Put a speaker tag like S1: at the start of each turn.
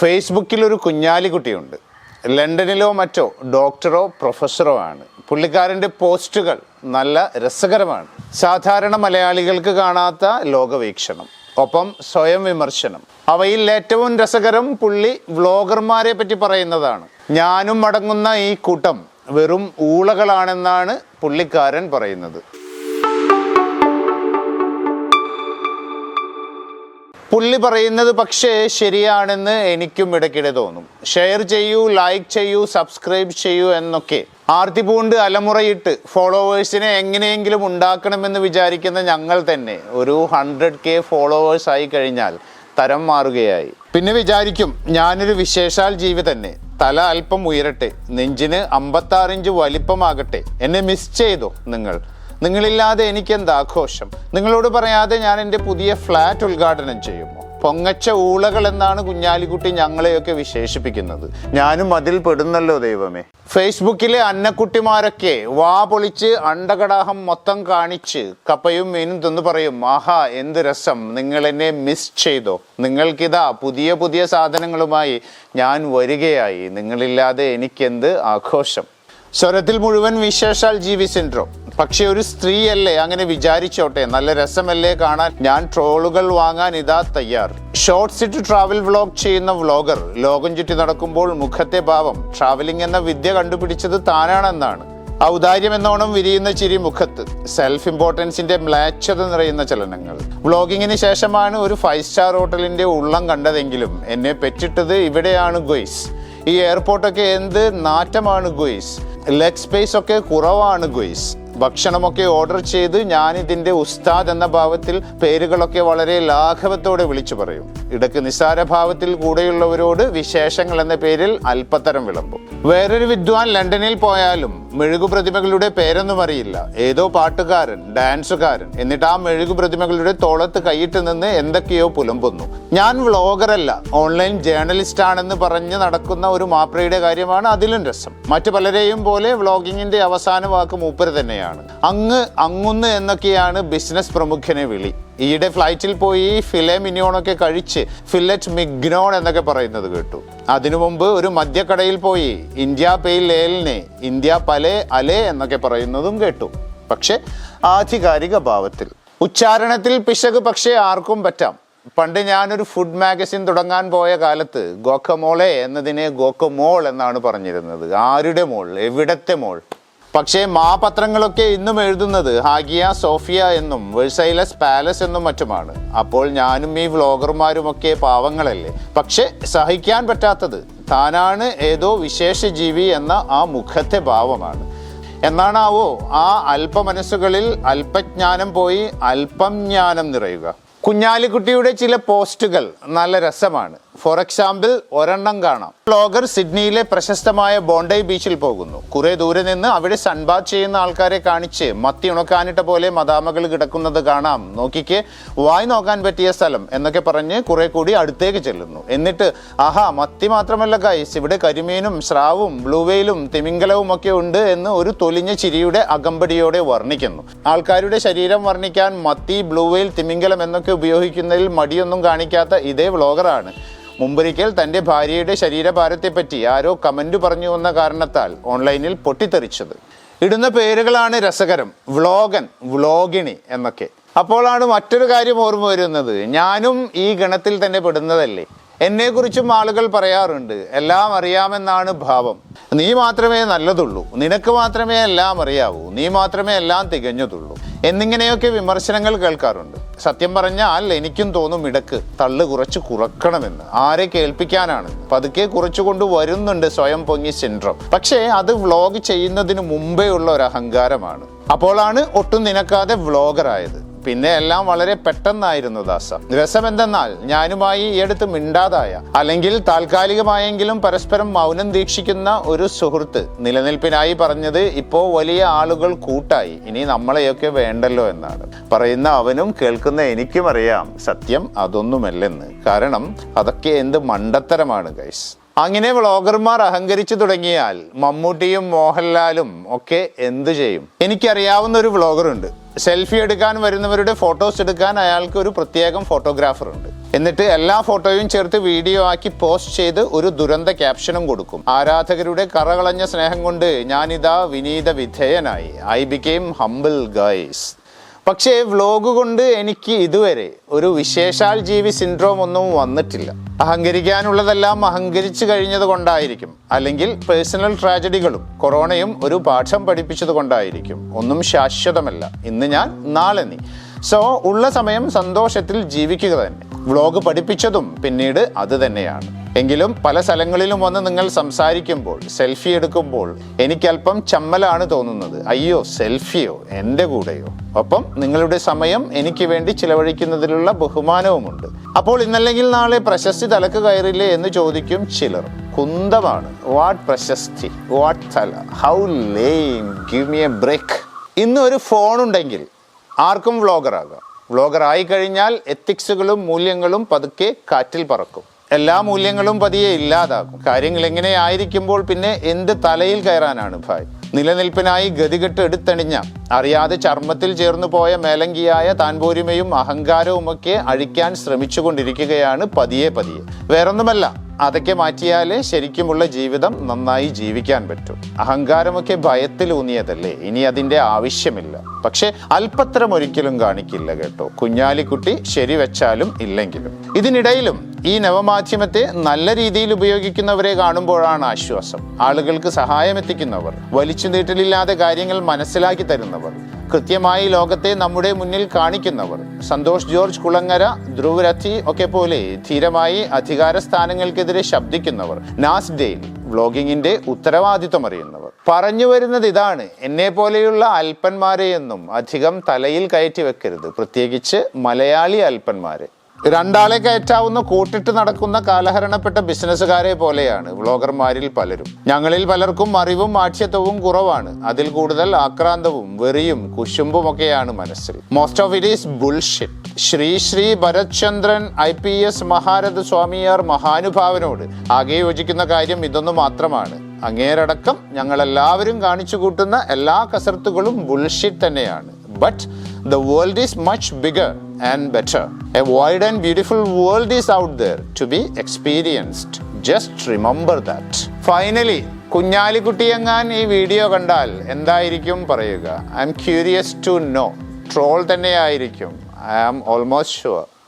S1: ഫേസ്ബുക്കിൽ ഒരു കുഞ്ഞാലിക്കുട്ടിയുണ്ട് ലണ്ടനിലോ മറ്റോ ഡോക്ടറോ പ്രൊഫസറോ ആണ്. പുള്ളിക്കാരന്റെ പോസ്റ്റുകൾ നല്ല രസകരമാണ്. സാധാരണ മലയാളികൾക്ക് കാണാത്ത ലോകവീക്ഷണം ഒപ്പം സ്വയം വിമർശനം. അവയിൽ ഏറ്റവും രസകരം പുള്ളി വ്ളോഗർമാരെ പറ്റി പറയുന്നതാണ്. ഞാനും അടങ്ങുന്ന ഈ കൂട്ടം വെറും ഊളകളാണെന്നാണ് പുള്ളിക്കാരൻ പറയുന്നത്. പുള്ളി പറയുന്നത് പക്ഷേ ശരിയാണെന്ന് എനിക്കും ഇടയ്ക്കിടെ തോന്നും. ഷെയർ ചെയ്യൂ ലൈക്ക് ചെയ്യൂ സബ്സ്ക്രൈബ് ചെയ്യൂ എന്നൊക്കെ. ആർത്തി പൂണ്ട് അലമുറയിട്ട് ഫോളോവേഴ്സിനെ എങ്ങനെയെങ്കിലും ഉണ്ടാക്കണമെന്ന് വിചാരിക്കുന്ന ഞങ്ങൾ തന്നെ ഒരു ഹൺഡ്രഡ് കെ ഫോളോവേഴ്സ് ആയി കഴിഞ്ഞാൽ തരം മാറുകയായി. പിന്നെ വിചാരിക്കും ഞാനൊരു വിശേഷാൽ ജീവി തന്നെ. തല അല്പം ഉയരട്ടെ നെഞ്ചിന് അമ്പത്താറിഞ്ച് വലിപ്പമാകട്ടെ. എന്നെ മിസ് ചെയ്തോ നിങ്ങൾ? നിങ്ങളില്ലാതെ എനിക്കെന്ത് ആഘോഷം? നിങ്ങളോട് പറയാതെ ഞാൻ എന്റെ പുതിയ ഫ്ലാറ്റ് ഉദ്ഘാടനം ചെയ്യുമോ? പൊങ്ങച്ച ഊളകൾ എന്നാണ് കുഞ്ഞാലിക്കുട്ടി ഞങ്ങളെയൊക്കെ വിശേഷിപ്പിക്കുന്നത്. ഞാനും അതിൽ പെടുന്നല്ലോ ദൈവമേ. ഫേസ്ബുക്കിലെ അന്നക്കുട്ടിമാരൊക്കെ വാ പൊളിച്ച് അണ്ടകടാഹം മൊത്തം കാണിച്ച് കപ്പയും മീനും തിന്ന് പറയും ആഹാ എന്ത് രസം. നിങ്ങൾ എന്നെ മിസ് ചെയ്തോ. നിങ്ങൾക്കിതാ പുതിയ പുതിയ സാധനങ്ങളുമായി ഞാൻ വരികയായി. നിങ്ങളില്ലാതെ എനിക്കെന്ത് ആഘോഷം? സ്വരത്തിൽ മുഴുവൻ വിശേഷാൽ ജീവി സിൻഡ്രോം പക്ഷെ ഒരു സ്ത്രീയല്ലേ? അങ്ങനെ വിചാരിച്ചോട്ടെ. നല്ല രസമല്ലേ കാണാൻ? ഞാൻ ട്രോളുകൾ വാങ്ങാൻ ഇതാ തയ്യാർ. ഷോർട്സ് ഇട്ട് ട്രാവൽ വ്ലോഗ് ചെയ്യുന്ന വ്ലോഗർ ലോകം ചുറ്റി നടക്കുമ്പോൾ മുഖത്തെ ഭാവം. ട്രാവലിംഗ് എന്ന വിദ്യ കണ്ടുപിടിച്ചത് താനാണെന്നാണ്. ഔദാര്യം എന്നോണം വിരിയുന്ന ചിരി മുഖത്ത്. സെൽഫ് ഇമ്പോർട്ടൻസിന്റെ മ്ലാച്ഛത നിറയുന്ന ചലനങ്ങൾ. വ്ളോഗിങ്ങിന് ശേഷമാണ് ഒരു ഫൈവ് സ്റ്റാർ ഹോട്ടലിന്റെ ഉള്ളം കണ്ടതെങ്കിലും എന്നെ പെറ്റിട്ടത് ഇവിടെയാണ് ഗൊയ്സ്. ഈ എയർപോർട്ടൊക്കെ എന്ത് നാറ്റമാണ് ഗൊയ്സ്. ലെഗ് സ്പേസ് ഒക്കെ കുറവാണ് ഗുയിസ്. ഭക്ഷണമൊക്കെ ഓർഡർ ചെയ്ത് ഞാനിതിന്റെ ഉസ്താദ് എന്ന ഭാവത്തിൽ പേരുകളൊക്കെ വളരെ ലാഘവത്തോടെ വിളിച്ചു പറയും. ഇടയ്ക്ക് നിസ്സാരഭാവത്തിൽ കൂടെയുള്ളവരോട് വിശേഷങ്ങൾ എന്ന പേരിൽ അല്പത്തരം വിളമ്പും. വേറൊരു വിദ്വാൻ ലണ്ടനിൽ പോയാലും മെഴുകു പ്രതിമകളുടെ പേരൊന്നും അറിയില്ല. ഏതോ പാട്ടുകാരൻ ഡാൻസുകാരൻ. എന്നിട്ട് ആ മെഴുകു പ്രതിമകളുടെ തോളത്ത് കൈയിട്ട് നിന്ന് എന്തൊക്കെയോ പുലമ്പുന്നു. ഞാൻ വ്ളോഗറല്ല ഓൺലൈൻ ജേർണലിസ്റ്റ് ആണെന്ന് പറഞ്ഞ് നടക്കുന്ന ഒരു മാപ്രയുടെ കാര്യമാണ് അതിലും രസം. മറ്റു പലരെയും പോലെ വ്ളോഗിങ്ങിന്റെ അവസാന വാക്ക് മൂപ്പര് തന്നെയാണ്. അങ്ങ് അങ്ങുന്ന് എന്നൊക്കെയാണ് ബിസിനസ് പ്രമുഖനെ വിളി. ഈയിടെ ഫ്ലൈറ്റിൽ പോയി ഫിലെ മിനിയോണൊക്കെ കഴിച്ച് ഫില്ലറ്റ് മിഗ്നോൺ എന്നൊക്കെ പറയുന്നത് കേട്ടു. അതിനു മുമ്പ് ഒരു മദ്യക്കടയിൽ പോയി ഇന്ത്യ പെയിൽ ലേലിനെ ഇന്ത്യ പലേ അലേ എന്നൊക്കെ പറയുന്നതും കേട്ടു. പക്ഷെ ആധികാരിക ഭാവത്തിൽ. ഉച്ചാരണത്തിൽ പിശക് പക്ഷേ ആർക്കും പറ്റാം. പണ്ട് ഞാനൊരു ഫുഡ് മാഗസിൻ തുടങ്ങാൻ പോയ കാലത്ത് ഗോക്കമോളെ എന്നതിനെ ഗോക്കമോൾ എന്നാണ് പറഞ്ഞിരുന്നത്. ആരുടെ മോൾ? എവിടത്തെ മോൾ? പക്ഷേ മാപത്രങ്ങളൊക്കെ ഇന്നും എഴുതുന്നത് ഹാഗിയ സോഫിയ എന്നും വെഴ്സൈലസ് പാലസ് എന്നും മറ്റുമാണ്. അപ്പോൾ ഞാനും ഈ വ്ളോഗർമാരുമൊക്കെ പാവങ്ങളല്ലേ? പക്ഷേ സഹിക്കാൻ പറ്റാത്തത് താനാണ് ഏതോ വിശേഷ ജീവി എന്ന ആ മുഖത്തെ ഭാവമാണ്. എന്നാണാവോ ആ അല്പമനസ്സുകളിൽ അല്പജ്ഞാനം പോയി അല്പം ജ്ഞാനം നിറയുക. കുഞ്ഞാലിക്കുട്ടിയുടെ ചില പോസ്റ്റുകൾ നല്ല രസമാണ്. ഫോർ എക്സാമ്പിൾ ഒരെണ്ണം കാണാം. ബ്ലോഗർ സിഡ്നിയിലെ പ്രശസ്തമായ ബോണ്ടൈ ബീച്ചിൽ പോകുന്നു. കുറെ ദൂരെ നിന്ന് അവിടെ സൺബാത്ത് ചെയ്യുന്ന ആൾക്കാരെ കാണിച്ച് മത്തി ഉണക്കാനിട്ട പോലെ മദാമകൾ കിടക്കുന്നത് കാണാം. നോക്കിക്ക് വായി നോക്കാൻ പറ്റിയ സ്ഥലം എന്നൊക്കെ പറഞ്ഞ് കുറെ കൂടി അടുത്തേക്ക് ചെല്ലുന്നു. എന്നിട്ട് ആഹാ മത്തി മാത്രമല്ല ഗൈസ് ഇവിടെ കരിമീനും സ്രാവും ബ്ലൂവെയിലും തിമിംഗലവും ഒക്കെ ഉണ്ട് എന്ന് ഒരു തൊലിഞ്ഞ ചിരിയുടെ അകമ്പടിയോടെ വർണിക്കുന്നു. ആൾക്കാരുടെ ശരീരം വർണിക്കാൻ മത്തി ബ്ലൂവെയിൽ തിമിംഗലം എന്നൊക്കെ ഉപയോഗിക്കുന്നതിൽ മടിയൊന്നും കാണിക്കാത്ത ഇതേ വ്ളോഗറാണ് മുമ്പൊരിക്കൽ തന്റെ ഭാര്യയുടെ ശരീരഭാരത്തെപ്പറ്റി ആരോ കമന്റ് പറഞ്ഞു വന്ന കാരണത്താൽ ഓൺലൈനിൽ പൊട്ടിത്തെറിച്ചത്. ഇടുന്ന പേരുകളാണ് രസകരം വ്ളോഗൻ വ്ളോഗിണി എന്നൊക്കെ. അപ്പോഴാണ് മറ്റൊരു കാര്യം ഓർമ്മ വരുന്നത്. ഞാനും ഈ ഗണത്തിൽ തന്നെ പെടുന്നതല്ലേ. എന്നെക്കുറിച്ചും ആളുകൾ പറയാറുണ്ട് എല്ലാം അറിയാമെന്നാണ് ഭാവം. നീ മാത്രമേ നല്ലതുള്ളൂ. നിനക്ക് മാത്രമേ എല്ലാം അറിയാവൂ. നീ മാത്രമേ എല്ലാം തികഞ്ഞതുള്ളൂ. എന്നിങ്ങനെയൊക്കെ വിമർശനങ്ങൾ കേൾക്കാറുണ്ട്. സത്യം പറഞ്ഞാൽ എനിക്കും തോന്നും ഇടയ്ക്ക് തള്ളു കുറച്ച് കുറക്കണമെന്ന്. ആരെ കേൾപ്പിക്കാനാണ് പതുക്കെ കുറച്ചുകൊണ്ട് വരുന്നുണ്ട് സ്വയം പൊങ്ങി സിൻഡ്രം. പക്ഷേ അത് വ്ളോഗ് ചെയ്യുന്നതിന് മുമ്പേ ഉള്ള ഒരു അഹങ്കാരമാണ്. അപ്പോഴാണ് ഒട്ടും നിനക്കാതെ വ്ളോഗറായത് പിന്നെ എല്ലാം വളരെ പെട്ടെന്നായിരുന്നു ദാസ. രസമെന്തെന്നാൽ ഞാനുമായി ഈ അടുത്ത് മിണ്ടാതായ അല്ലെങ്കിൽ താൽക്കാലികമായെങ്കിലും പരസ്പരം മൗനം ദീക്ഷിക്കുന്ന ഒരു സുഹൃത്ത് നിലനിൽപ്പിനായി പറഞ്ഞത് ഇപ്പോ വലിയ ആളുകൾ കൂട്ടായി. ഇനി നമ്മളെയൊക്കെ വേണ്ടല്ലോ എന്നാണ്. പറയുന്ന അവനും കേൾക്കുന്ന എനിക്കും അറിയാം. സത്യം അതൊന്നുമല്ലെന്ന്. കാരണം അതൊക്കെ എന്ത് മണ്ടത്തരമാണ് ഗൈസ്. അങ്ങനെ വ്ളോഗർമാർ അഹങ്കരിച്ചു തുടങ്ങിയാൽ മമ്മൂട്ടിയും മോഹൻലാലും ഒക്കെ എന്തു ചെയ്യും? എനിക്കറിയാവുന്ന ഒരു വ്ളോഗറുണ്ട്. സെൽഫി എടുക്കാൻ വരുന്നവരുടെ ഫോട്ടോസ് എടുക്കാൻ അയാൾക്ക് ഒരു പ്രത്യേകം ഫോട്ടോഗ്രാഫർ ഉണ്ട്. എന്നിട്ട് എല്ലാ ഫോട്ടോയും ചേർത്ത് വീഡിയോ ആക്കി പോസ്റ്റ് ചെയ്ത് ഒരു ദുരന്ത ക്യാപ്ഷനും കൊടുക്കും. ആരാധകരുടെ കറകളഞ്ഞ സ്നേഹം കൊണ്ട് ഞാനിതാ വിനീത വിധേയനായി. I became humble guys. പക്ഷേ വ്ലോഗ് കൊണ്ട് എനിക്ക് ഇതുവരെ ഒരു വിശേഷാൽ ജീവി സിൻഡ്രോം ഒന്നും വന്നിട്ടില്ല. അഹങ്കരിക്കാനുള്ളതെല്ലാം അഹങ്കരിച്ചു കഴിഞ്ഞത് കൊണ്ടായിരിക്കും. അല്ലെങ്കിൽ പേഴ്സണൽ ട്രാജഡികളും കൊറോണയും ഒരു പാഠം പഠിപ്പിച്ചത് കൊണ്ടായിരിക്കും. ഒന്നും ശാശ്വതമല്ല. ഇന്ന് ഞാൻ നാളെ നീ. സോ ഉള്ള സമയം സന്തോഷത്തിൽ ജീവിക്കുക തന്നെ. വ്ലോഗ് പഠിപ്പിച്ചതും പിന്നീട് അത് തന്നെയാണ്. എങ്കിലും പല സ്ഥലങ്ങളിലും വന്ന് നിങ്ങൾ സംസാരിക്കുമ്പോൾ സെൽഫി എടുക്കുമ്പോൾ എനിക്കല്പം ചമ്മലാണ് തോന്നുന്നത്. അയ്യോ സെൽഫിയോ? എന്റെ കൂടെയോ? ഒപ്പം നിങ്ങളുടെ സമയം എനിക്ക് വേണ്ടി ചിലവഴിക്കുന്നതിലുള്ള ബഹുമാനവുമുണ്ട്. അപ്പോൾ ഇന്നല്ലെങ്കിൽ നാളെ പ്രശസ്തി തലക്ക് കയറില്ലേ എന്ന് ചോദിക്കും ചിലർ. കുന്തമാണ്. വാട്ട് പ്രശസ്തി? വാട്ട് തല? How lame give me a break ഇന്ന് ഒരു ഫോൺ ഉണ്ടെങ്കിൽ ആർക്കും വ്ളോഗറാകാം വ്ളോഗർ ആയി കഴിഞ്ഞാൽ എത്തിക്സുകളും മൂല്യങ്ങളും പതുക്കെ കാറ്റിൽ പറക്കും. എല്ലാ മൂല്യങ്ങളും പതിയെ ഇല്ലാതാകും. കാര്യങ്ങൾ എങ്ങനെയായിരിക്കുമ്പോൾ പിന്നെ എന്ത് തലയിൽ കയറാനാണ് ഭായ്? നിലനിൽപ്പിനായി ഗതികെട്ട് എടുത്തണിഞ്ഞ അറിയാതെ ചർമ്മത്തിൽ ചേർന്നു പോയ മേലങ്കിയായ താൻപോരിമയും അഹങ്കാരവുമൊക്കെ അഴിക്കാൻ ശ്രമിച്ചുകൊണ്ടിരിക്കുകയാണ് പതിയെ പതിയെ. വേറൊന്നുമല്ല അതൊക്കെ മാറ്റിയാലേ ശരിക്കുമുള്ള ജീവിതം നന്നായി ജീവിക്കാൻ പറ്റും. അഹങ്കാരമൊക്കെ ഭയത്തിലൂന്നിയതല്ലേ ഇനി അതിന്റെ ആവശ്യമില്ല. പക്ഷെ അല്പത്തരം ഒരിക്കലും കാണിക്കില്ല കേട്ടോ. കുഞ്ഞാലിക്കുട്ടി ശരി വെച്ചാലും ഇല്ലെങ്കിലും. ഇതിനിടയിലും ഈ നവമാധ്യമത്തെ നല്ല രീതിയിൽ ഉപയോഗിക്കുന്നവരെ കാണുമ്പോഴാണ് ആശ്വാസം. ആളുകൾക്ക് സഹായം എത്തിക്കുന്നവർ വലിച്ചു നീട്ടലില്ലാതെ കാര്യങ്ങൾ മനസ്സിലാക്കി തരുന്നവർ കൃത്യമായി ലോകത്തെ നമ്മുടെ മുന്നിൽ കാണിക്കുന്നവർ സന്തോഷ് ജോർജ് കുളങ്ങര ധ്രുവ് രഥി ഒക്കെ പോലെ ധീരമായി അധികാര സ്ഥാനങ്ങൾക്കെതിരെ ശബ്ദിക്കുന്നവർ നാസ് ഡെയിൽ വ്ളോഗിങ്ങിന്റെ ഉത്തരവാദിത്വം അറിയുന്നവർ. പറഞ്ഞു വരുന്നത് ഇതാണ് എന്നെ പോലെയുള്ള അല്പന്മാരെയൊന്നും അധികം തലയിൽ കയറ്റി വെക്കരുത്. പ്രത്യേകിച്ച് മലയാളി അല്പന്മാരെ രണ്ടാളെ കയറ്റാവുന്ന കൂട്ടിട്ട് നടക്കുന്ന കാലഹരണപ്പെട്ട ബിസിനസ്സുകാരെ പോലെയാണ്. വ്ളോഗർമാരിൽ പലരും. ഞങ്ങളിൽ പലർക്കും അറിവും ആക്ഷ്യത്വവും കുറവാണ്. അതിൽ കൂടുതൽ ആക്രാന്തവും വെറിയും കുശുമ്പും ഒക്കെയാണ് മനസ്സിൽ. Most of it is bullshit Sri Sri Bharathchandran I P S മഹാരഥ സ്വാമിയാർ മഹാനുഭാവനോട് ആകെ യോജിക്കുന്ന കാര്യം ഇതൊന്നു മാത്രമാണ്. അങ്ങേരടക്കം ഞങ്ങളെല്ലാവരും കാണിച്ചു കൂട്ടുന്ന എല്ലാ കസർത്തുകളും ബുൾഷിറ്റ് തന്നെയാണ്. But the world is much bigger and better. A wide and beautiful world is out there to be experienced. Just remember that. Finally, കുഞ്ഞാലിക്കുട്ടിയെങ്ങാൻ ഈ വീഡിയോ കണ്ടാൽ എന്തായിരിക്കും പറയുക I'm curious to know troll തന്നെയായിരിക്കും ഐ ആം ഓൾമോസ്റ്റ് ഷുവർ